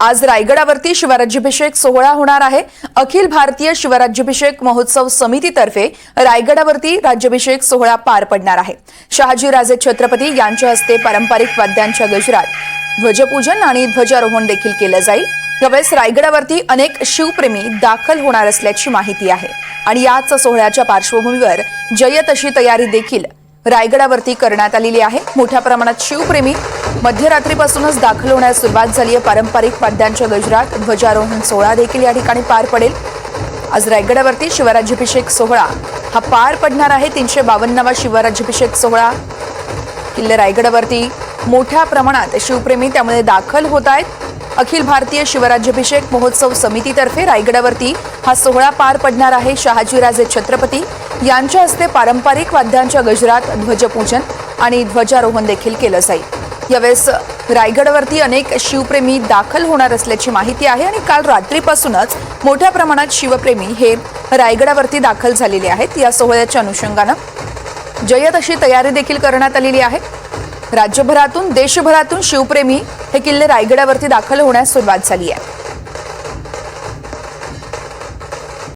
आज रायगडावरती शिवराज्याभिषेक सोहळा होणार आहे. अखिल भारतीय शिवराज्याभिषेक महोत्सव समितीतर्फे रायगडावरती राज्याभिषेक सोहळा पार पडणार आहे. शहाजीराजे छत्रपती यांच्या हस्ते पारंपरिक वाद्यांच्या गजरात ध्वजपूजन आणि ध्वजारोहण देखील केलं जाईल. यावेळेस रायगडावरती अनेक शिवप्रेमी दाखल होणार असल्याची माहिती आहे. आणि याच सोहळ्याच्या पार्श्वभूमीवर जय अशी तयारी देखील रायगडावरती करण्यात आलेली आहे. मोठ्या प्रमाणात शिवप्रेमी मध्यरात्रीपासूनच दाखल होण्यास सुरुवात झाली आहे. पारंपरिक वाद्यांच्या गजरात ध्वजारोहण सोहळा देखील या ठिकाणी पार पडेल. आज रायगडावरती शिवराज्याभिषेक सोहळा. हा पार पडणार आहे तीनशे बावन्नावा शिवराज्याभिषेक सोहळा. किल्ले रायगडावरती मोठ्या प्रमाणात शिवप्रेमी त्यामध्ये दाखल होत आहेत. अखिल भारतीय शिवराज्याभिषेक महोत्सव समितीतर्फे रायगडावरती हा सोहळा पार पडणार आहे. शहाजीराजे छत्रपती यांच्या हस्ते पारंपरिक वाद्यांच्या गजरात ध्वजपूजन आणि ध्वजारोहण देखील केलं जाईल. यावेळेस रायगडवरती अनेक शिवप्रेमी दाखल होणार असल्याची माहिती आहे आणि काल रात्रीपासूनच मोठ्या प्रमाणात शिवप्रेमी हे रायगडावरती दाखल झालेले आहेत. या सोहळ्याच्या अनुषंगानं जय्यत अशी तयारी देखील करण्यात आलेली आहे. राज्यभरातून देशभरातून शिवप्रेमी हे किल्ले रायगडावरती दाखल होण्यास सुरुवात झाली आहे.